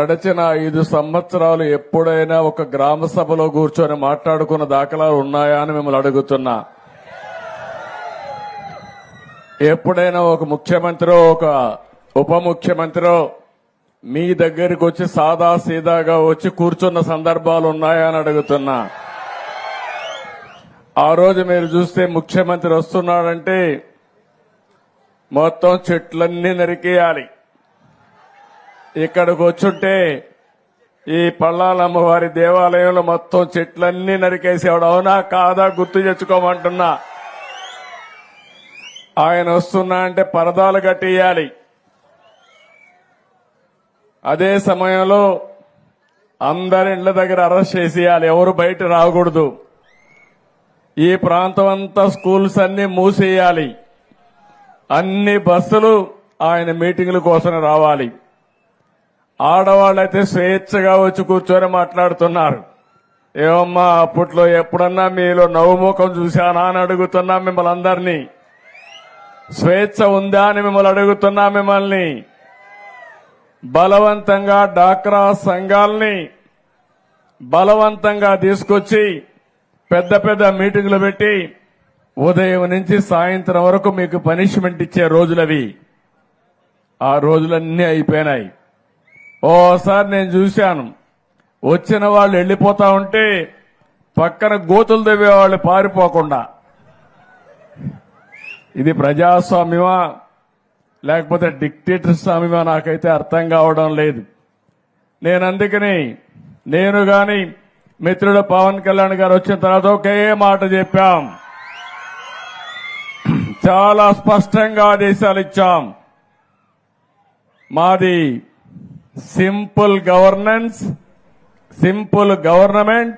గడిచిన ఐదు సంవత్సరాలు ఎప్పుడైనా ఒక గ్రామ సభలో కూర్చొని మాట్లాడుకున్న దాఖలాలు ఉన్నాయా అని మిమ్మల్ని అడుగుతున్నా. ఎప్పుడైనా ఒక ముఖ్యమంత్రి ఒక ఉప ముఖ్యమంత్రి మీ దగ్గరికి వచ్చి సాదా సీదాగా వచ్చి కూర్చున్న సందర్భాలు ఉన్నాయా అని అడుగుతున్నా. ఆ రోజు మీరు చూస్తే ముఖ్యమంత్రి వస్తున్నాడంటే మొత్తం చెట్లన్నీ నరికేయాలి. ఇక్కడికి వచ్చుంటే ఈ పళ్ళాలమ్మవారి దేవాలయంలో మొత్తం చెట్లన్నీ నరికేసేవాడు. అవునా కాదా గుర్తు తెచ్చుకోమంటున్నా. ఆయన వస్తున్నా అంటే పరదాలు కట్టేయాలి. అదే సమయంలో అందరి ఇళ్ళ దగ్గర అరెస్ట్ చేసేయాలి. ఎవరు బయట రాకూడదు. ఈ ప్రాంతం అంతా స్కూల్స్ అన్ని మూసేయాలి. అన్ని బస్సులు ఆయన మీటింగుల కోసం రావాలి. ఆడవాళ్ళైతే స్వేచ్ఛగా వచ్చి కూర్చొని మాట్లాడుతున్నారు. ఏమమ్మా అప్పట్లో ఎప్పుడన్నా మీలో నవ్వుముఖం చూశానా అని అడుగుతున్నా మిమ్మల్ని అందరినీ. స్వేచ్ఛ ఉందా అని మిమ్మల్ని అడుగుతున్నా మిమ్మల్ని. బలవంతంగా డాక్రా సంఘాల్ని బలవంతంగా తీసుకొచ్చి పెద్ద పెద్ద మీటింగులు పెట్టి ఉదయం నుంచి సాయంత్రం వరకు మీకు పనిష్మెంట్ ఇచ్చే రోజులవి. ఆ రోజులన్నీ అయిపోయినాయి. ఓసారి నేను చూశాను. వచ్చిన వాళ్ళు వెళ్ళిపోతా ఉంటే పక్కన గోతులు తవ్వేవాళ్ళు పారిపోకుండా. ఇది ప్రజాస్వామ్యమా? లేకపోతే డిక్టేటర్ స్వామ్యమా? నాకైతే అర్థం కావడం లేదు. నేను అందుకని నేను గాని మిత్రుడు పవన్ కళ్యాణ్ గారు వచ్చిన తర్వాత ఒకే మాట చెప్పాం. చాలా స్పష్టంగా ఆదేశాలు ఇచ్చాం. మాది simple governance simple government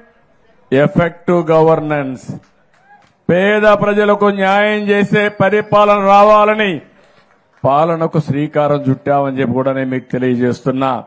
effective governance పేద ప్రజలకు న్యాయం చేసే పరిపాలన రావాలని పాలనకు శ్రీకారం చుట్టామని చెప్పి కూడా నేను మీకు తెలియజేస్తున్నా.